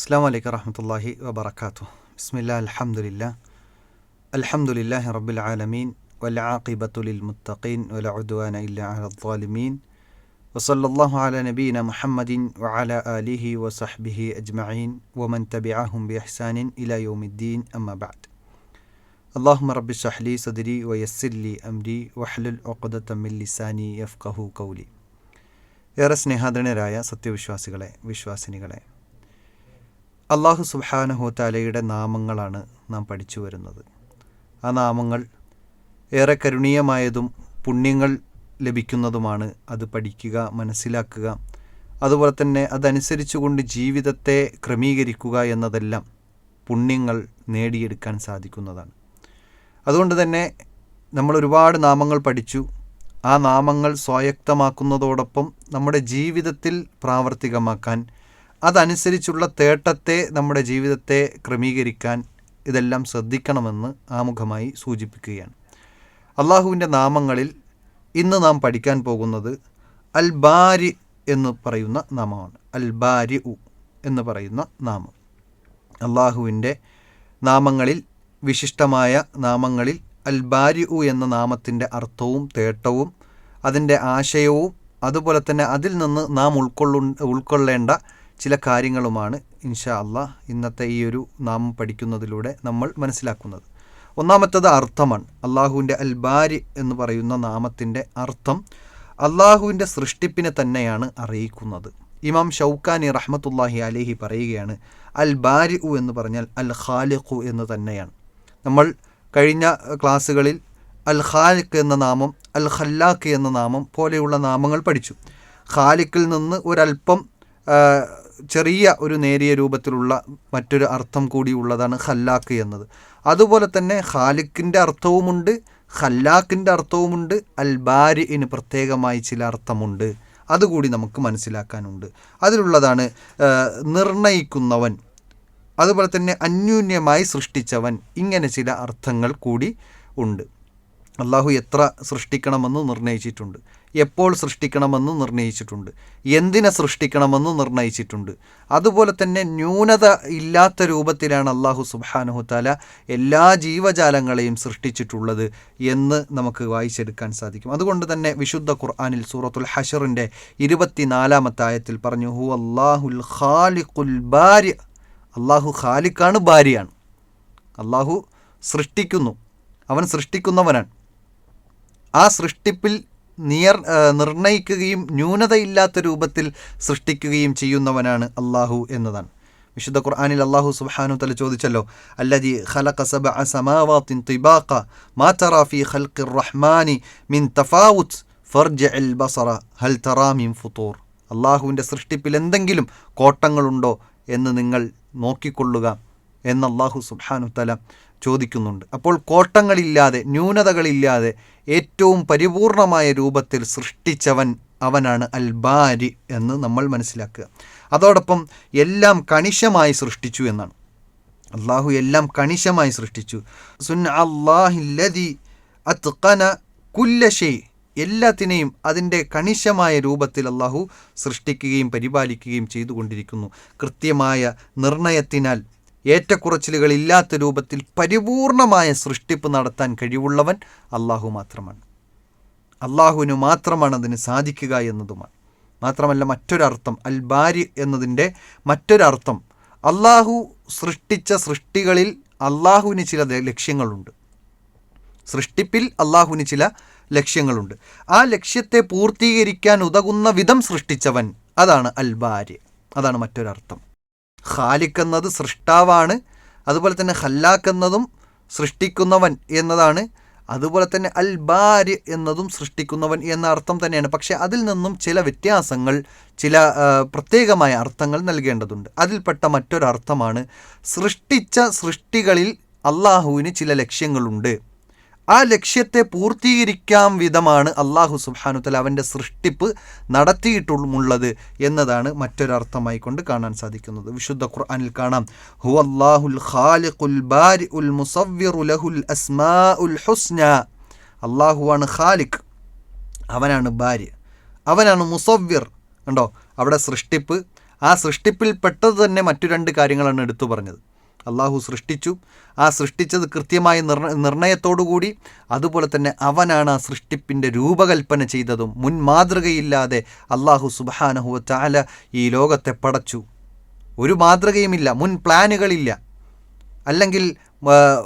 അസ്സാം വലൈക്കും വറഹമത്തല്ലാഹി വബർക്കാത്തു ബിസ്മില്ല അൽഹംദുലില്ല അൽഹംദുലില്ലാഹി റബ്ബിൽ ആലമീൻ വലആഖിബത്തുലിൽ മുത്തഖീൻ വല ഉദ്വാന ഇല്ല അലദ്ദാലിമീൻ വസല്ലല്ലാഹു അല നബീന മുഹമ്മദിൻ വഅല ആലിഹി വസഹ്ബിഹി അജ്മഈൻ വമൻ തബിഅഹും ബിഇഹ്സാനിൻ ഇലാ യൗമിദ്ദീൻ അമ്മ ബഅദ് അള്ളാഹുമ റബ്ബി ഷഹ്ലി സദരി വയസ്സില്ലി അംരി വഹ്ലുൽ ഉഖ്ദത മിൻ ലിസാനി യഫ്ഖഹു കൗലി ഏറെ സ്നേഹാദരണരായ സത്യവിശ്വാസികളെ വിശ്വാസിനികളെ അള്ളാഹു സുബാനഹുത്താലയുടെ നാമങ്ങളാണ് നാം പഠിച്ചു വരുന്നത്. ആ നാമങ്ങൾ ഏറെ കരുണീയമായതും പുണ്യങ്ങൾ ലഭിക്കുന്നതുമാണ് അത് പഠിക്കുക മനസ്സിലാക്കുക. അതുപോലെ തന്നെ അതനുസരിച്ചുകൊണ്ട് ജീവിതത്തെ ക്രമീകരിക്കുക എന്നതെല്ലാം പുണ്യങ്ങൾ നേടിയെടുക്കാൻ സാധിക്കുന്നതാണ്. അതുകൊണ്ട് തന്നെ നമ്മൾ ഒരുപാട് നാമങ്ങൾ പഠിച്ചു. ആ നാമങ്ങൾ സ്വായക്തമാക്കുന്നതോടൊപ്പം നമ്മുടെ ജീവിതത്തിൽ പ്രാവർത്തികമാക്കാൻ അതനുസരിച്ചുള്ള തേട്ടത്തെ നമ്മുടെ ജീവിതത്തെ ക്രമീകരിക്കാൻ ഇതെല്ലാം ശ്രദ്ധിക്കണമെന്ന് ആമുഖമായി സൂചിപ്പിക്കുകയാണ്. അള്ളാഹുവിന്റെ നാമങ്ങളിൽ ഇന്ന് നാം പഠിക്കാൻ പോകുന്നത് അൽ ബാരി എന്ന് പറയുന്ന നാമമാണ്. അൽ ബാരി ഉ എന്ന് പറയുന്ന നാമം. അള്ളാഹുവിന്റെ നാമങ്ങളിൽ വിശിഷ്ടമായ നാമങ്ങളിൽ അൽ ബാരി ഉ എന്ന നാമത്തിന്റെ അർത്ഥവും തേട്ടവും അതിന്റെ ആശയവും അതുപോലെ തന്നെ അതിൽ നിന്ന് നാം ഉൾക്കൊള്ളു ഉൾക്കൊള്ളേണ്ട ചില കാര്യങ്ങളുമാണ് ഇൻഷാ അള്ളാഹ് ഇന്നത്തെ ഈ ഒരു നാമം പഠിക്കുന്നതിലൂടെ നമ്മൾ മനസ്സിലാക്കുന്നത്. ഒന്നാമത്തത് അർത്ഥമാണ്. അള്ളാഹുവിന്റെ അൽബാരി എന്ന് പറയുന്ന നാമത്തിന്റെ അർത്ഥം അള്ളാഹുവിന്റെ സൃഷ്ടിപ്പിനെ തന്നെയാണ് അറിയിക്കുന്നത്. ഇമാം ഷൗക്കാനി റഹ്മത്തുല്ലാഹി അലേഹി പറയുകയാണ് അൽ ബാരി ഉ എന്ന് പറഞ്ഞാൽ അൽ ഖാലിഖു എന്ന് തന്നെയാണ്. നമ്മൾ കഴിഞ്ഞ ക്ലാസ്സുകളിൽ അൽ ഖാലിഖ് എന്ന നാമം അൽ ഖല്ലാഖ് എന്ന നാമം പോലെയുള്ള നാമങ്ങൾ പഠിച്ചു. ഖാലിഖിൽ നിന്ന് ഒരല്പം ചെറിയ ഒരു നേരിയ രൂപത്തിലുള്ള മറ്റൊരു അർത്ഥം കൂടി ഉള്ളതാണ് ഖല്ലാഖ് എന്നത്. അതുപോലെ തന്നെ ഖാലിക്കിന്റെ അർത്ഥവുമുണ്ട് ഖല്ലാക്കിന്റെ അർത്ഥവുമുണ്ട് അൽ ബാരിന് പ്രത്യേകമായി ചില അർത്ഥമുണ്ട്. അതുകൂടി നമുക്ക് മനസ്സിലാക്കാനുണ്ട്. അതിലുള്ളതാണ് നിർണയിക്കുന്നവൻ അതുപോലെ തന്നെ അന്യൂന്യമായി സൃഷ്ടിച്ചവൻ ഇങ്ങനെ ചില അർത്ഥങ്ങൾ കൂടി ഉണ്ട്. അള്ളാഹു എത്ര സൃഷ്ടിക്കണമെന്ന് നിർണയിച്ചിട്ടുണ്ട്. എപ്പോൾ സൃഷ്ടിക്കണമെന്ന് നിർണയിച്ചിട്ടുണ്ട്. എന്തിനെ സൃഷ്ടിക്കണമെന്ന് നിർണയിച്ചിട്ടുണ്ട്. അതുപോലെ തന്നെ ന്യൂനത ഇല്ലാത്ത രൂപത്തിലാണ് അള്ളാഹു സുബാനുഹുത്താല എല്ലാ ജീവജാലങ്ങളെയും സൃഷ്ടിച്ചിട്ടുള്ളത് എന്ന് നമുക്ക് വായിച്ചെടുക്കാൻ സാധിക്കും. അതുകൊണ്ട് തന്നെ വിശുദ്ധ ഖുർആാനിൽ സൂറത്തുൽ ഹഷറിന്റെ ഇരുപത്തിനാലാമത്തായത്തിൽ പറഞ്ഞു ഹു അള്ളാഹുൽ ഖാലിഖുൽ ബാരി അള്ളാഹു ഖാലിഖാണ് ഭാര്യയാണ് അള്ളാഹു സൃഷ്ടിക്കുന്നു. അവൻ സൃഷ്ടിക്കുന്നവനാണ്. ആ സൃഷ്ടിപ്പിൽ നിയർ നിർണയിക്കുകയും ന്യൂനതയില്ലാത്ത രൂപത്തിൽ സൃഷ്ടിക്കുകയും ചെയ്യുന്നവനാണ് അള്ളാഹു എന്നതാണ്. വിശുദ്ധ ഖുർആാനിൽ അള്ളാഹു സുബാനു തല ചോദിച്ചല്ലോ അല്ലദി ഖലഖ സബഅ തിബാഖ മാ ഫീ ഖൽഖിർ റഹ്മാനി മിൻ തഫാവുത്ത് ഫർജിഅൽ ബസറ ഹൽ തറാ മിൻ അള്ളാഹുവിന്റെ സൃഷ്ടിപ്പിൽ എന്തെങ്കിലും കോട്ടങ്ങളുണ്ടോ എന്ന് നിങ്ങൾ നോക്കിക്കൊള്ളുക. എന്ന് അള്ളാഹു സുബ്ഹാനു തല ചോദിക്കുന്നുണ്ട്. അപ്പോൾ കോട്ടങ്ങളില്ലാതെ ന്യൂനതകളില്ലാതെ ഏറ്റവും പരിപൂർണമായ രൂപത്തിൽ സൃഷ്ടിച്ചവൻ അവനാണ് അൽബാരി എന്ന് നമ്മൾ മനസ്സിലാക്കുക. അതോടൊപ്പം എല്ലാം കണിശമായി സൃഷ്ടിച്ചു എന്നാണ്. അള്ളാഹു എല്ലാം കണിശമായി സൃഷ്ടിച്ചു. സുൻ അള്ളാഹില്ലതി അത്കന കുല്ലഷേ എല്ലാത്തിനെയും അതിന്റെ കണിശമായ രൂപത്തിൽ അള്ളാഹു സൃഷ്ടിക്കുകയും പരിപാലിക്കുകയും ചെയ്തുകൊണ്ടിരിക്കുന്നു. കൃത്യമായ നിർണയത്തിനാൽ ഏറ്റക്കുറച്ചിലുകളില്ലാത്ത രൂപത്തിൽ പരിപൂർണമായ സൃഷ്ടിപ്പ് നടത്താൻ കഴിവുള്ളവൻ അള്ളാഹു മാത്രമാണ്. അള്ളാഹുവിന് മാത്രമാണ് അതിന് സാധിക്കുക എന്നതുമാണ്. മാത്രമല്ല മറ്റൊരർത്ഥം അൽ ബാരി എന്നതിന്റെ മറ്റൊരർത്ഥം അള്ളാഹു സൃഷ്ടിച്ച സൃഷ്ടികളിൽ അള്ളാഹുവിന് ചില ലക്ഷ്യങ്ങളുണ്ട്. സൃഷ്ടിപ്പിൽ അള്ളാഹുവിന് ചില ലക്ഷ്യങ്ങളുണ്ട്. ആ ലക്ഷ്യത്തെ പൂർത്തീകരിക്കാൻ ഉതകുന്ന വിധം സൃഷ്ടിച്ചവൻ അതാണ് അൽ ബാരി. അതാണ് മറ്റൊരർത്ഥം. ഖാലിഖ് എന്നത് സൃഷ്ടാവാണ്. അതുപോലെ തന്നെ ഹല്ലാഖ് എന്നതും സൃഷ്ടിക്കുന്നവൻ എന്നതാണ്. അതുപോലെ തന്നെ അൽ ബാരി എന്നതും സൃഷ്ടിക്കുന്നവൻ എന്ന അർത്ഥം തന്നെയാണ്. പക്ഷേ അതിൽ നിന്നും ചില വ്യത്യാസങ്ങൾ ചില പ്രത്യേകമായ അർത്ഥങ്ങൾ നൽകേണ്ടതുണ്ട്. അതിൽപ്പെട്ട മറ്റൊരർത്ഥമാണ് സൃഷ്ടിച്ച സൃഷ്ടികളിൽ അള്ളാഹുവിന് ചില ലക്ഷ്യങ്ങളുണ്ട്. ആ ലക്ഷ്യത്തെ പൂർത്തീകരിക്കാം വിധമാണ് അള്ളാഹു സുബാനുത്തല അവന്റെ സൃഷ്ടിപ്പ് നടത്തിയിട്ടുള്ളത് എന്നതാണ് മറ്റൊരർത്ഥമായി കൊണ്ട് കാണാൻ സാധിക്കുന്നത്. വിശുദ്ധ ഖുർആാനിൽ കാണാം. ഹു അള്ളാഹുൽ ഖാലിഖുൽ ബാരി ഉൽ മുസവ്വിറു ലഹുൽ അസ്മാ ഉൽ ഹുസ്ന. അള്ളാഹുവാണ് ഖാലിഖ് അവനാണ് ഭാര്യ അവനാണ് മുസവ്വിർ. കണ്ടോ? അവിടെ സൃഷ്ടിപ്പ് ആ സൃഷ്ടിപ്പിൽ പെട്ടത് തന്നെ മറ്റു രണ്ട് കാര്യങ്ങളാണ് എടുത്തു പറഞ്ഞത്. അള്ളാഹു സൃഷ്ടിച്ചു. ആ സൃഷ്ടിച്ചത് കൃത്യമായ നിർ നിർണയത്തോടുകൂടി അതുപോലെ തന്നെ അവനാണ് ആ സൃഷ്ടിപ്പിന്റെ രൂപകൽപ്പന ചെയ്തതും മുൻ മാതൃകയില്ലാതെ അള്ളാഹു സുബാനഹു ചാല ഈ ലോകത്തെ പടച്ചു. ഒരു മാതൃകയുമില്ല മുൻ പ്ലാനുകളില്ല. അല്ലെങ്കിൽ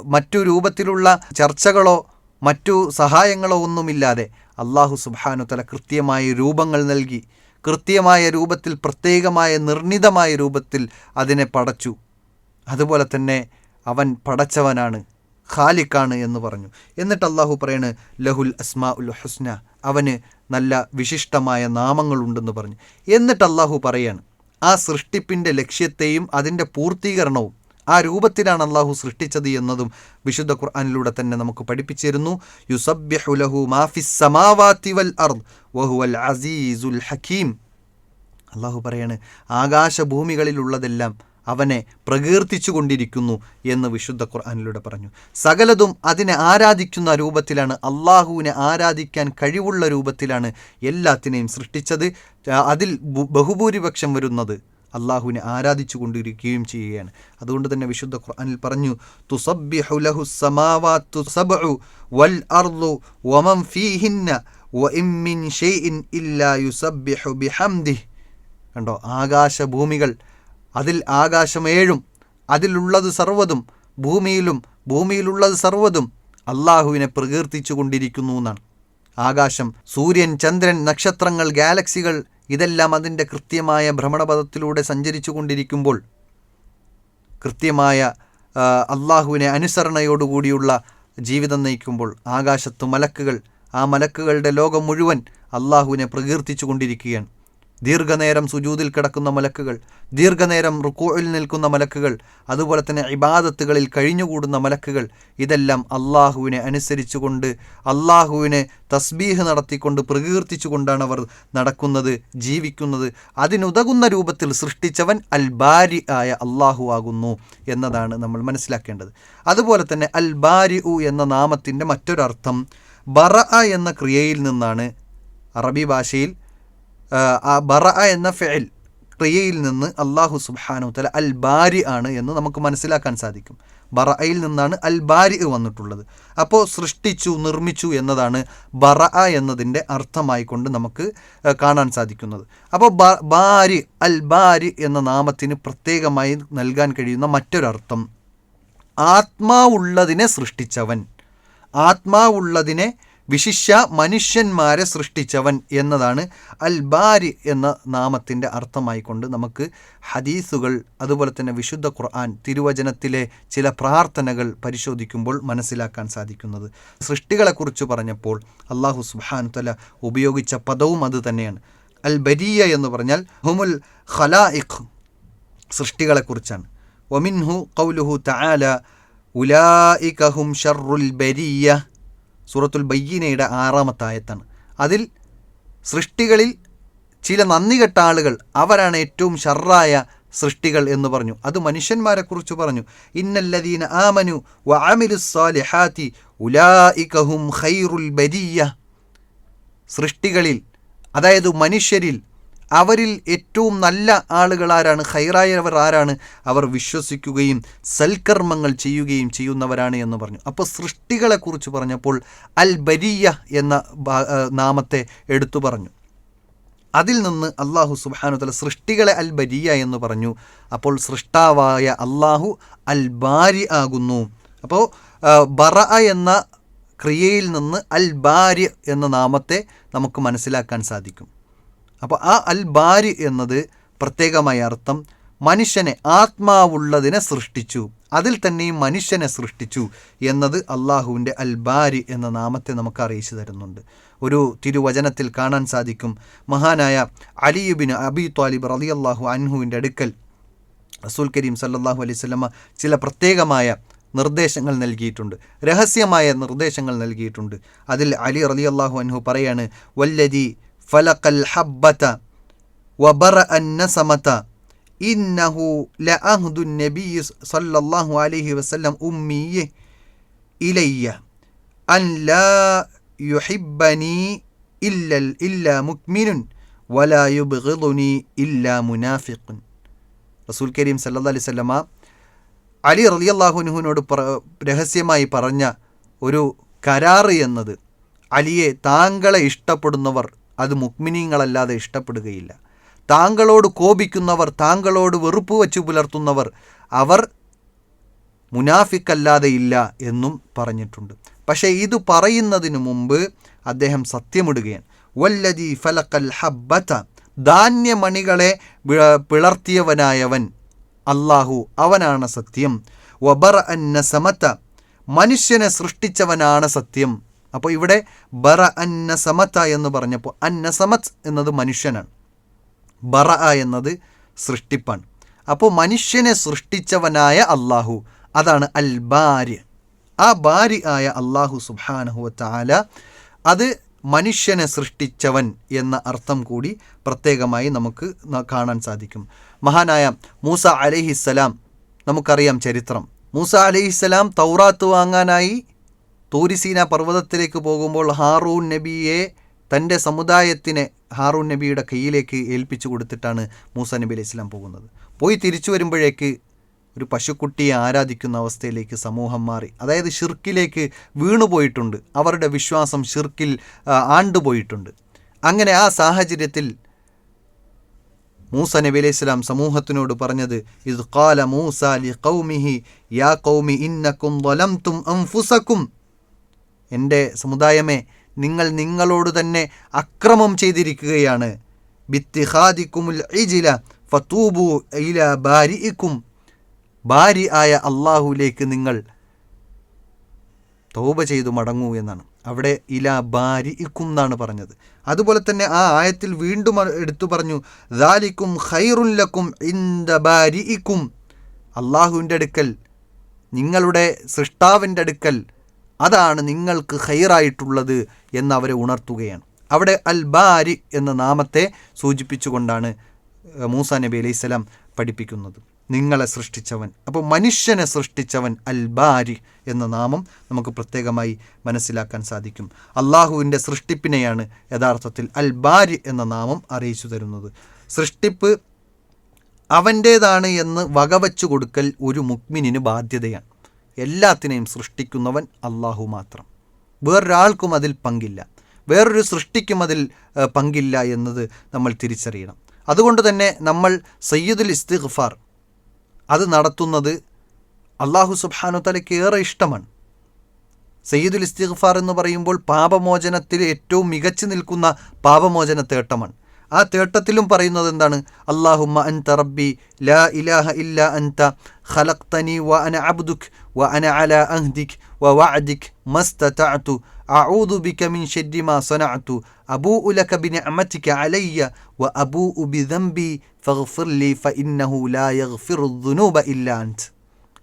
മറ്റു രൂപത്തിലുള്ള ചർച്ചകളോ മറ്റു സഹായങ്ങളോ ഒന്നുമില്ലാതെ അള്ളാഹു സുബാനു തല കൃത്യമായ രൂപങ്ങൾ നൽകി കൃത്യമായ രൂപത്തിൽ പ്രത്യേകമായ നിർണിതമായ രൂപത്തിൽ അതിനെ പടച്ചു. അതുപോലെ തന്നെ അവൻ പടച്ചവനാണ് ഖാലിക്കാണ് എന്ന് പറഞ്ഞു. എന്നിട്ട് അള്ളാഹു പറയാണ് ലഹുൽ അസ്മാ ഉൽ ഹുസ്ന അവന് നല്ല വിശിഷ്ടമായ നാമങ്ങളുണ്ടെന്ന് പറഞ്ഞു. എന്നിട്ട് അള്ളാഹു പറയാണ് ആ സൃഷ്ടിപ്പിന്റെ ലക്ഷ്യത്തെയും അതിന്റെ പൂർത്തീകരണവും ആ രൂപത്തിലാണ് അള്ളാഹു സൃഷ്ടിച്ചത് എന്നതും വിശുദ്ധ ഖുർആാനിലൂടെ തന്നെ നമുക്ക് പഠിപ്പിച്ചിരുന്നു. യുസബ്യഹുലഹു മാഫിസ് വൽ അർദ് അസീസുൽ അള്ളാഹു പറയാണ് ആകാശഭൂമികളിലുള്ളതെല്ലാം അവനെ പ്രകീർത്തിച്ചു കൊണ്ടിരിക്കുന്നു എന്ന് വിശുദ്ധ ഖുർആാനിലൂടെ പറഞ്ഞു. സകലതും അതിനെ ആരാധിക്കുന്ന രൂപത്തിലാണ് അള്ളാഹുവിനെ ആരാധിക്കാൻ കഴിവുള്ള രൂപത്തിലാണ് എല്ലാത്തിനെയും സൃഷ്ടിച്ചത്. അതിൽ ബഹുഭൂരിപക്ഷം വരുന്നത് അള്ളാഹുവിനെ ആരാധിച്ചു കൊണ്ടിരിക്കുകയും ചെയ്യുകയാണ്. അതുകൊണ്ട് തന്നെ വിശുദ്ധ ഖുർആനിൽ പറഞ്ഞു തുസബ്ബിഹു സബ്ഉ വൽ അർളു വമൻ ഫീഹിന്ന ഷൈഇൻ ഇല്ലാ യുസബ്ബിഹു ബിഹംദിഹി. കണ്ടോ? ആകാശഭൂമികൾ അതിൽ ആകാശമേഴും അതിലുള്ളത് സർവതും ഭൂമിയിലും ഭൂമിയിലുള്ളത് സർവതും അള്ളാഹുവിനെ പ്രകീർത്തിച്ചു കൊണ്ടിരിക്കുന്നു എന്നാണ്. ആകാശം സൂര്യൻ ചന്ദ്രൻ നക്ഷത്രങ്ങൾ ഗാലക്സികൾ ഇതെല്ലാം അതിന്റെ കൃത്യമായ ഭ്രമണപഥത്തിലൂടെ സഞ്ചരിച്ചു കൊണ്ടിരിക്കുമ്പോൾ കൃത്യമായ അള്ളാഹുവിനെ അനുസരണയോടുകൂടിയുള്ള ജീവിതം നയിക്കുമ്പോൾ ആകാശത്ത് മലക്കുകൾ ആ മലക്കുകളുടെ ലോകം മുഴുവൻ അള്ളാഹുവിനെ പ്രകീർത്തിച്ചു കൊണ്ടിരിക്കുകയാണ്. ദീർഘനേരം സുജൂതിൽ കിടക്കുന്ന മലക്കുകൾ ദീർഘനേരം റുക്കോയിൽ നിൽക്കുന്ന മലക്കുകൾ അതുപോലെ തന്നെ ഇബാദത്തുകളിൽ കഴിഞ്ഞുകൂടുന്ന മലക്കുകൾ ഇതെല്ലാം അള്ളാഹുവിനെ അനുസരിച്ചുകൊണ്ട് അള്ളാഹുവിനെ തസ്ബീഹ് നടത്തിക്കൊണ്ട് പ്രകീർത്തിച്ചുകൊണ്ടാണ് അവർ നടക്കുന്നത് ജീവിക്കുന്നത്. അതിനുതകുന്ന രൂപത്തിൽ സൃഷ്ടിച്ചവൻ അൽ ബാരി ആയ അള്ളാഹു ആകുന്നു എന്നതാണ് നമ്മൾ മനസ്സിലാക്കേണ്ടത്. അതുപോലെ തന്നെ അൽ ബാരി ഉ എന്ന നാമത്തിന്റെ മറ്റൊരർത്ഥം ബറ എന്ന ക്രിയയിൽ നിന്നാണ് അറബി ഭാഷയിൽ ബറ എന്ന ഫെയിൽ ക്രിയയിൽ നിന്ന് അള്ളാഹു സുബാനു തല അൽ ബാരി ആണ് എന്ന് നമുക്ക് മനസ്സിലാക്കാൻ സാധിക്കും. ബറയിൽ നിന്നാണ് അൽ ബാരി വന്നിട്ടുള്ളത്. അപ്പോൾ സൃഷ്ടിച്ചു നിർമ്മിച്ചു എന്നതാണ് ബറ എന്നതിന്റെ അർത്ഥമായിക്കൊണ്ട് നമുക്ക് കാണാൻ സാധിക്കുന്നത്. അപ്പോൾ ബാരി അൽ ബാരി എന്ന നാമത്തിന് പ്രത്യേകമായി നൽകാൻ കഴിയുന്ന മറ്റൊരർത്ഥം ആത്മാവുള്ളതിനെ സൃഷ്ടിച്ചവൻ. ആത്മാവുള്ളതിനെ വിശിഷ്യ മനുഷ്യന്മാരെ സൃഷ്ടിച്ചവൻ എന്നതാണ് അൽ ബാരി എന്ന നാമത്തിന്റെ അർത്ഥമായിക്കൊണ്ട് നമുക്ക് ഹദീസുകൾ അതുപോലെ തന്നെ വിശുദ്ധ ഖുർആൻ തിരുവചനത്തിലെ ചില പ്രാർത്ഥനകൾ പരിശോധിക്കുമ്പോൾ മനസ്സിലാക്കാൻ സാധിക്കുന്നത്. സൃഷ്ടികളെക്കുറിച്ച് പറഞ്ഞപ്പോൾ അള്ളാഹു സുബാൻ തല ഉപയോഗിച്ച പദവും അത് തന്നെയാണ്. അൽ ബരിയ എന്ന് പറഞ്ഞാൽ ഹുമുൽ ഖലാഇഖ് സൃഷ്ടികളെക്കുറിച്ചാണ്. ഒമിൻഹു കൗലുഹു തആല ഉലായികഹും ഷർറുൽ ബരിയ സൂറത്തുൽ ബയ്യീനയുടെ ആറാമത്തെ ആയത്താണ് അതിൽ സൃഷ്ടികളിൽ ചില നന്ദി കെട്ട ആളുകൾ അവരാണ് ഏറ്റവും ഷർറായ സൃഷ്ടികൾ എന്ന് പറഞ്ഞു. അത് മനുഷ്യന്മാരെക്കുറിച്ച് പറഞ്ഞു. ഇന്നല്ലദീന ആമനു വാമിരുസ്വാലിഹാത്തി ഉലായികഹും ഖൈറുൽ ബരിയ സൃഷ്ടികളിൽ അതായത് മനുഷ്യരിൽ അവരിൽ ഏറ്റവും നല്ല ആളുകൾ ആരാണ്? ഹൈറായവർ ആരാണ്? അവർ വിശ്വസിക്കുകയും സൽക്കർമ്മങ്ങൾ ചെയ്യുകയും ചെയ്യുന്നവരാണ് എന്ന് പറഞ്ഞു. അപ്പോൾ സൃഷ്ടികളെക്കുറിച്ച് പറഞ്ഞപ്പോൾ അൽ ബരിയ എന്ന നാമത്തെ എടുത്തു പറഞ്ഞു. അതിൽ നിന്ന് അള്ളാഹു സുബാനുതല സൃഷ്ടികളെ അൽ ബരിയ എന്ന് പറഞ്ഞു. അപ്പോൾ സൃഷ്ടാവായ അള്ളാഹു അൽ ബാരി ആകുന്നു. അപ്പോൾ ബറ എന്ന ക്രിയയിൽ നിന്ന് അൽ ബാരി എന്ന നാമത്തെ നമുക്ക് മനസ്സിലാക്കാൻ സാധിക്കും. അപ്പോൾ ആ അൽ ബാരി എന്നത് പ്രത്യേകമായ അർത്ഥം മനുഷ്യനെ ആത്മാവുള്ളതിനെ സൃഷ്ടിച്ചു. അതിൽ തന്നെയും മനുഷ്യനെ സൃഷ്ടിച്ചു എന്നത് അള്ളാഹുവിന്റെ അൽ ബാരി എന്ന നാമത്തെ നമുക്ക് അറിയിച്ചു തരുന്നുണ്ട്. ഒരു തിരുവചനത്തിൽ കാണാൻ സാധിക്കും. മഹാനായ അലിയുബിന് അബി ത്വാലിബ് റലി അള്ളാഹു അൻഹുവിന്റെ അടുക്കൽ റസൂൽ കരീം സല്ലാഹു സ്വലമ ചില പ്രത്യേകമായ നിർദ്ദേശങ്ങൾ നൽകിയിട്ടുണ്ട്. രഹസ്യമായ നിർദ്ദേശങ്ങൾ നൽകിയിട്ടുണ്ട്. അതിൽ അലി റലി അള്ളാഹു അൻഹു പറയാണ് വല്ലതി ഫലഖൽ ഹബ്ബത വബറ النبي صلى الله عليه وسلم അലൈഹി വസല്ലം ഉമ്മിയെ لا يحبني യുഹിബ്ബനി ഇല്ല ഇല്ല മുക്മിനുൻ വലാ യുബ്ഗിദുനി ഇല്ല മുനാഫിഖുൻ റസൂൽ കരീം സല്ലാ അലൈവല്ലമ അലി റലിയല്ലാഹുനുഹുവിനോട് രഹസ്യമായി പറഞ്ഞ ഒരു കരാറ് എന്നത് അലിയെ താങ്കളെ ഇഷ്ടപ്പെടുന്നവർ അത് മുക്മിനീങ്ങളല്ലാതെ ഇഷ്ടപ്പെടുകയില്ല. താങ്കളോട് കോപിക്കുന്നവർ താങ്കളോട് വെറുപ്പ് വച്ചു പുലർത്തുന്നവർ അവർ മുനാഫിക്കല്ലാതെ ഇല്ല എന്നും പറഞ്ഞിട്ടുണ്ട്. പക്ഷേ ഇത് പറയുന്നതിന് മുമ്പ് അദ്ദേഹം സത്യമിടുകയാണ്. വല്ലതി ഫലക്കൽ ഹബ്ബത്ത ധാന്യമണികളെ പിളർത്തിയവനായവൻ അള്ളാഹു അവനാണ് സത്യം. വബർ അന്ന സമത്ത മനുഷ്യനെ സൃഷ്ടിച്ചവനാണ് സത്യം. അപ്പോൾ ഇവിടെ ബറ അന്ന സമത്ത എന്ന് പറഞ്ഞപ്പോൾ അന്നസമത് എന്നത് മനുഷ്യനാണ്. ബറ എന്നത് സൃഷ്ടിപ്പാണ്. അപ്പോൾ മനുഷ്യനെ സൃഷ്ടിച്ചവനായ അള്ളാഹു അതാണ് അൽ ബാരി. ആ ബാരി ആയ അള്ളാഹു സുബാനഹുവ താല അത് മനുഷ്യനെ സൃഷ്ടിച്ചവൻ എന്ന അർത്ഥം കൂടി പ്രത്യേകമായി നമുക്ക് കാണാൻ സാധിക്കും. മഹാനായ മൂസ അലഹിസ്സലാം നമുക്കറിയാം ചരിത്രം. മൂസ അലഹിസ്സലാം തൗറാത്ത് വാങ്ങാനായി തൂരിസീന പർവതത്തിലേക്ക് പോകുമ്പോൾ ഹാറൂൻ നബിയെ തന്റെ സമുദായത്തിനെ ഹാറൂൻ നബിയുടെ കയ്യിലേക്ക് ഏൽപ്പിച്ചു കൊടുത്തിട്ടാണ് മൂസ നബി അലൈഹി ഇസ്ലാം പോകുന്നത്. പോയി തിരിച്ചു വരുമ്പോഴേക്ക് ഒരു പശുക്കുട്ടിയെ ആരാധിക്കുന്ന അവസ്ഥയിലേക്ക് സമൂഹം മാറി. അതായത് ഷിർക്കിലേക്ക് വീണുപോയിട്ടുണ്ട് അവരുടെ വിശ്വാസം ഷിർക്കിൽ ആണ്ടുപോയിട്ടുണ്ട് അങ്ങനെ ആ സാഹചര്യത്തിൽ മൂസ നബി അലൈഹി സ്വലാം സമൂഹത്തിനോട് പറഞ്ഞത് ഇത് കാല മൂസ ലി കൗമിഹി യാ കൗമി ഇന്നക്കും വലംതും അംഫുസക്കും എന്റെ സമുദായമേ നിങ്ങൾ നിങ്ങളോട് തന്നെ അക്രമം ചെയ്തിരിക്കുകയാണ്. ബിത്തിഹാദിക്കുമുൽ ഇജില ഫത്തൂബു ഇല ബാരിഇക്കും. ബാരി ആയ അള്ളാഹുലേക്ക് നിങ്ങൾ തോപ ചെയ്തു മടങ്ങൂ എന്നാണ്. അവിടെ ഇല ബാരി ഇക്കും എന്നാണ് പറഞ്ഞത്. അതുപോലെ തന്നെ ആ ആയത്തിൽ വീണ്ടും എടുത്തു പറഞ്ഞു ദാലിക്കും ഖൈറുല്ലക്കും ഇന്ദ ബാരി ഇക്കും അള്ളാഹുവിന്റെ അടുക്കൽ നിങ്ങളുടെ സൃഷ്ടാവിന്റെ അടുക്കൽ അതാണ് നിങ്ങൾക്ക് ഹൈറായിട്ടുള്ളത് എന്ന് അവരെ ഉണർത്തുകയാണ്. അവിടെ അൽ ബാരി എന്ന നാമത്തെ സൂചിപ്പിച്ചുകൊണ്ടാണ് മൂസ നബി അലൈഹി സ്വലാം പഠിപ്പിക്കുന്നത്. നിങ്ങളെ സൃഷ്ടിച്ചവൻ അപ്പോൾ മനുഷ്യനെ സൃഷ്ടിച്ചവൻ അൽ ബാരി എന്ന നാമം നമുക്ക് പ്രത്യേകമായി മനസ്സിലാക്കാൻ സാധിക്കും. അള്ളാഹുവിന്റെ സൃഷ്ടിപ്പിനെയാണ് യഥാർത്ഥത്തിൽ അൽ ബാരി എന്ന നാമം അറിയിച്ചു തരുന്നത്. സൃഷ്ടിപ്പ് അവന്റേതാണ് എന്ന് വകവച്ചു കൊടുക്കൽ ഒരു മുക്മിനിന് ബാധ്യതയാണ്. എല്ലാത്തിനെയും സൃഷ്ടിക്കുന്നവൻ അള്ളാഹു മാത്രം. വേറൊരാൾക്കും അതിൽ പങ്കില്ല. വേറൊരു സൃഷ്ടിക്കും അതിൽ പങ്കില്ല എന്നത് നമ്മൾ തിരിച്ചറിയണം. അതുകൊണ്ട് തന്നെ നമ്മൾ സയ്യിദുൽ ഇസ്തിഗ്ഫാർ അത് നടത്തുന്നത് അള്ളാഹു സുബാനു തലയ്ക്ക് ഏറെ ഇഷ്ടമാണ്. സയ്യിദുൽ ഇസ്തിഗ്ഫാർ എന്ന് പറയുമ്പോൾ പാപമോചനത്തിൽ ഏറ്റവും മികച്ചു നിൽക്കുന്ന പാപമോചന തേട്ടമാണ്. ആ തേട്ടത്തിലും പറയുന്നത് എന്താണ്? അള്ളാഹുമ്മ അൻത റബ്ബി ലാ ഇലാഹ ഇല്ല അൻത ഖലഖ്തനി വ അന അബ്ദുക് വ അന അല അഹ്ദിക് വ വഅദിക് മസ്തതഅതു ബിക മിൻ ശർരി മാ സനഅതു അബൂഉ ലക ബിനിഅമതിക അലയ്യ വ അബൂഉ ബിദംബി ഫഗ്ഫിർ ലി ഫഇന്നഹു ലാ യഗ്ഫിറു ദുനൂബ ഇല്ലാ അൻത.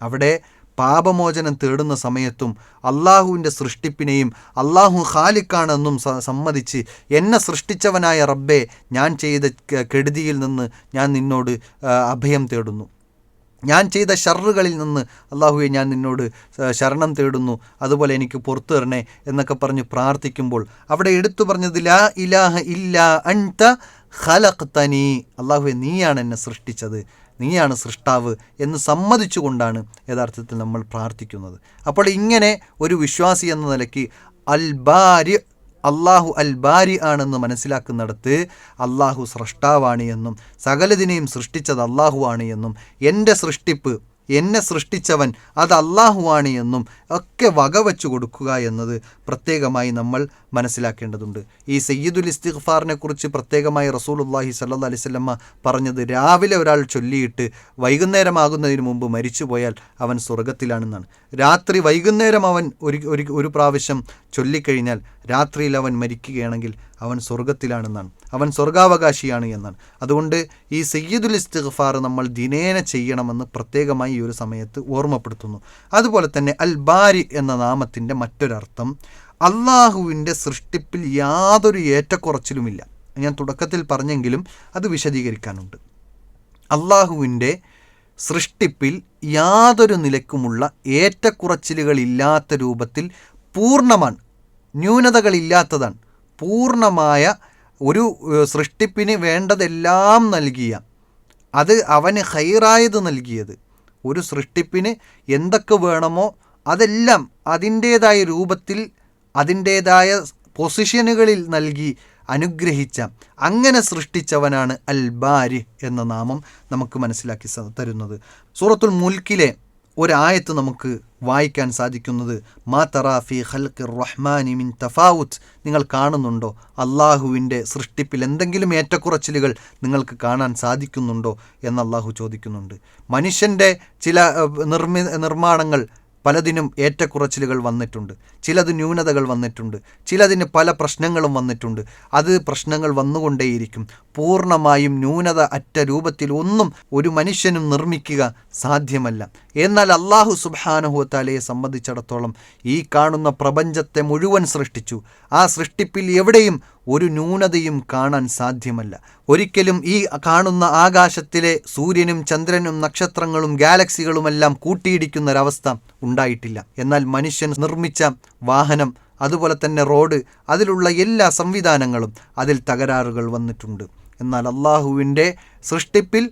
അവിടെ പാപമോചനം തേടുന്ന സമയത്തും അള്ളാഹുവിന്റെ സൃഷ്ടിപ്പിനെയും അള്ളാഹു ഖാലിക്കാണെന്നും സമ്മതിച്ച് എന്നെ സൃഷ്ടിച്ചവനായ റബ്ബെ ഞാൻ ചെയ്ത കെടുതിയിൽ നിന്ന് ഞാൻ നിന്നോട് അഭയം തേടുന്നു. ഞാൻ ചെയ്ത ഷറുകളിൽ നിന്ന് അള്ളാഹുവെ ഞാൻ നിന്നോട് ശരണം തേടുന്നു. അതുപോലെ എനിക്ക് പുറത്തു തരണേ എന്നൊക്കെ പറഞ്ഞ് പ്രാർത്ഥിക്കുമ്പോൾ അവിടെ എടുത്തു പറഞ്ഞത് ലാ ഇലാഹ ഇല്ല അൻത ഖലഖ്തനി. അള്ളാഹുവെ നീയാണ് എന്നെ സൃഷ്ടിച്ചത്. നീയാണ് സൃഷ്ടാവ് എന്ന് സമ്മതിച്ചുകൊണ്ടാണ് യഥാർത്ഥത്തിൽ നമ്മൾ പ്രാർത്ഥിക്കുന്നത്. അപ്പോൾ ഇങ്ങനെ ഒരു വിശ്വാസി എന്ന നിലയ്ക്ക് അൽബാരി അള്ളാഹു അൽ ബാരി ആണെന്ന് മനസ്സിലാക്കുന്നിടത്ത് അള്ളാഹു സൃഷ്ടാവാണ് എന്നും സകലതിനെയും സൃഷ്ടിച്ചത് അള്ളാഹു ആണ് എന്നും എന്റെ സൃഷ്ടിപ്പ് എന്നെ സൃഷ്ടിച്ചവൻ അത് അള്ളാഹുവാണ് എന്നും ഒക്കെ വകവച്ചു കൊടുക്കുക എന്നത് പ്രത്യേകമായി നമ്മൾ മനസ്സിലാക്കേണ്ടതുണ്ട്. ഈ സയ്യിദുൽ ഇസ്തിഗ്ഫാറിനെ കുറിച്ച് പ്രത്യേകമായി റസൂലുല്ലാഹി സല്ലാ അലിസ്ലമ്മ പറഞ്ഞത് രാവിലെ ഒരാൾ ചൊല്ലിയിട്ട് വൈകുന്നേരമാകുന്നതിന് മുമ്പ് മരിച്ചുപോയാൽ അവൻ സ്വർഗത്തിലാണെന്നാണ് രാത്രി വൈകുന്നേരം അവൻ ഒരു ഒരു പ്രാവശ്യം ചൊല്ലിക്കഴിഞ്ഞാൽ രാത്രിയിൽ അവൻ മരിക്കുകയാണെങ്കിൽ അവൻ സ്വർഗത്തിലാണെന്നാണ് അവൻ സ്വർഗാവകാശിയാണ് എന്നാണ്. അതുകൊണ്ട് ഈ സയ്യിദുൽ ഇസ്തിഗ്ഫാർ നമ്മൾ ദിനേന ചെയ്യണമെന്ന് പ്രത്യേകമായി ഈ ഒരു സമയത്ത് ഓർമ്മപ്പെടുത്തുന്നു. അതുപോലെ തന്നെ അൽ ബാരി എന്ന നാമത്തിന്റെ മറ്റൊരർത്ഥം അള്ളാഹുവിന്റെ സൃഷ്ടിപ്പിൽ യാതൊരു ഏറ്റക്കുറച്ചിലുമില്ല. ഞാൻ തുടക്കത്തിൽ പറഞ്ഞെങ്കിലും അത് വിശദീകരിക്കാനുണ്ട്. അള്ളാഹുവിന്റെ സൃഷ്ടിപ്പിൽ യാതൊരു നിലക്കുമുള്ള ഏറ്റക്കുറച്ചിലുകളില്ലാത്ത രൂപത്തിൽ പൂർണമാണ് ന്യൂനതകളില്ലാത്തതാണ്. പൂർണമായ ഒരു സൃഷ്ടിപ്പിന് വേണ്ടതെല്ലാം നൽകിയ അത് അവന് ഹൈറായത് നൽകിയത്. ഒരു സൃഷ്ടിപ്പിന് എന്തൊക്കെ വേണമോ അതെല്ലാം അതിന്റേതായ രൂപത്തിൽ അതിന്റേതായ പൊസിഷനുകളിൽ നൽകി അനുഗ്രഹിച്ച അങ്ങനെ സൃഷ്ടിച്ചവനാണ് അൽബാരി എന്ന നാമം നമുക്ക് മനസ്സിലാക്കി തരുന്നത്. സൂറത്തുൽ മുൽക്കിലെ ഒരായത്ത് നമുക്ക് വായിക്കാൻ സാധിക്കുന്നത് മാ തറാഫി ഖൽഖിർ റഹ്മാനി മിൻ തഫാവുത്ത്. നിങ്ങൾ കാണുന്നുണ്ടോ? അള്ളാഹുവിന്റെ സൃഷ്ടിപ്പിൽ എന്തെങ്കിലും ഏറ്റക്കുറച്ചിലുകൾ നിങ്ങൾക്ക് കാണാൻ സാധിക്കുന്നുണ്ടോ എന്ന് അള്ളാഹു ചോദിക്കുന്നുണ്ട്. മനുഷ്യന്റെ ചില നിർമ്മി നിർമ്മാണങ്ങൾ പലതിനും ഏറ്റക്കുറച്ചിലുകൾ വന്നിട്ടുണ്ട്. ചിലത് ന്യൂനതകൾ വന്നിട്ടുണ്ട്. ചിലതിന് പല പ്രശ്നങ്ങളും വന്നിട്ടുണ്ട്. അത് പ്രശ്നങ്ങൾ വന്നുകൊണ്ടേയിരിക്കും. പൂർണമായും ന്യൂനത അറ്റ രൂപത്തിൽ ഒന്നും ഒരു മനുഷ്യനും നിർമ്മിക്കുക സാധ്യമല്ല. എന്നാൽ അള്ളാഹു സുബാനഹുത്താലയെ സംബന്ധിച്ചിടത്തോളം ഈ കാണുന്ന പ്രപഞ്ചത്തെ മുഴുവൻ സൃഷ്ടിച്ചു. ആ സൃഷ്ടിപ്പിൽ എവിടെയും ഒരു ന്യൂനതയും കാണാൻ സാധ്യമല്ല. ഒരിക്കലും ഈ കാണുന്ന ആകാശത്തിലെ സൂര്യനും ചന്ദ്രനും നക്ഷത്രങ്ങളും ഗാലക്സികളുമെല്ലാം കൂട്ടിയിടിക്കുന്നൊരവസ്ഥ ഉണ്ടായിട്ടില്ല. എന്നാൽ മനുഷ്യൻ നിർമ്മിച്ച വാഹനം അതുപോലെ തന്നെ റോഡ് അതിലുള്ള എല്ലാ സംവിധാനങ്ങളും അതിൽ തകരാറുകൾ വന്നിട്ടുണ്ട്. എന്നാൽ അള്ളാഹുവിന്റെ സൃഷ്ടിപ്പിൽ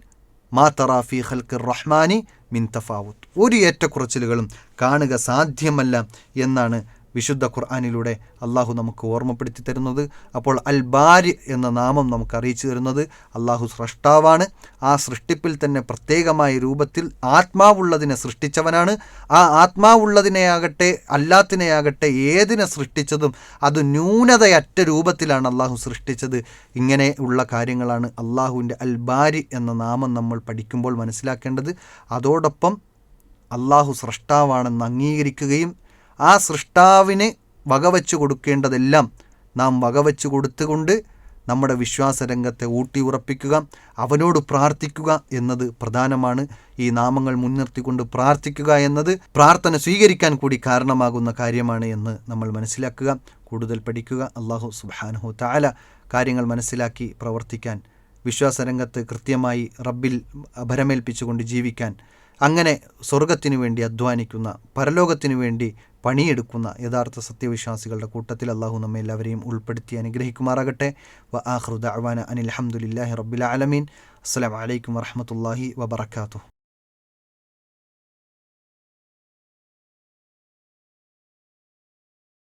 മാ തറാഫി ഹൽക്ക് റഹ്മാനി മിൻ തഫാവുത്ത്. ഒരു ഏറ്റക്കുറച്ചിലുകളും കാണുക സാധ്യമല്ല എന്നാണ് വിശുദ്ധ ഖുർആാനിലൂടെ അള്ളാഹു നമുക്ക് ഓർമ്മപ്പെടുത്തി തരുന്നത്. അപ്പോൾ അൽ ബാരി എന്ന നാമം നമുക്ക് അറിയിച്ചു തരുന്നത് അള്ളാഹു സൃഷ്ടാവാണ്. ആ സൃഷ്ടിപ്പിൽ തന്നെ പ്രത്യേകമായ രൂപത്തിൽ ആത്മാവുള്ളതിനെ സൃഷ്ടിച്ചവനാണ്. ആ ആത്മാവുള്ളതിനെയാകട്ടെ അല്ലാത്തിനെയാകട്ടെ ഏതിനെ സൃഷ്ടിച്ചതും അത് ന്യൂനതയറ്റ രൂപത്തിലാണ് അള്ളാഹു സൃഷ്ടിച്ചത്. ഇങ്ങനെ ഉള്ള കാര്യങ്ങളാണ് അള്ളാഹുവിന്റെ അൽ ബാരി എന്ന നാമം നമ്മൾ പഠിക്കുമ്പോൾ മനസ്സിലാക്കേണ്ടത്. അതോടൊപ്പം അള്ളാഹു സൃഷ്ടാവാണെന്ന് അംഗീകരിക്കുകയും ആ സൃഷ്ടാവിന് വകവച്ചു കൊടുക്കേണ്ടതെല്ലാം നാം വകവച്ചു കൊടുത്തുകൊണ്ട് നമ്മുടെ വിശ്വാസരംഗത്തെ ഊട്ടി ഉറപ്പിക്കുക അവനോട് പ്രാർത്ഥിക്കുക എന്നത് പ്രധാനമാണ്. ഈ നാമങ്ങൾ മുൻനിർത്തിക്കൊണ്ട് പ്രാർത്ഥിക്കുക എന്നത് പ്രാർത്ഥന സ്വീകരിക്കാൻ കൂടി കാരണമാകുന്ന കാര്യമാണ് എന്ന് നമ്മൾ മനസ്സിലാക്കുക. കൂടുതൽ പഠിക്കുക. അള്ളാഹു സുബാനഹു താല കാര്യങ്ങൾ മനസ്സിലാക്കി പ്രവർത്തിക്കാൻ വിശ്വാസരംഗത്ത് കൃത്യമായി റബ്ബിൽ ഭരമേൽപ്പിച്ചുകൊണ്ട് ജീവിക്കാൻ അങ്ങനെ സ്വർഗത്തിനു വേണ്ടി അധ്വാനിക്കുന്ന പരലോകത്തിനു വേണ്ടി പണിയെടുക്കുന്ന യഥാർത്ഥ സത്യവിശ്വാസികളുടെ കൂട്ടത്തിൽ അള്ളാഹു നമ്മെ എല്ലാവരെയും ഉൾപ്പെടുത്തി അനുഗ്രഹിക്കുമാറാകട്ടെ. വ ആഹ്റുദ അവാന അനിൽ അഹമ്മദില്ലാഹി റബ്ബിൽ ആലമീൻ. അസ്സാം വലൈക്കും വറഹമത്തല്ലാഹി വബർക്കാത്തു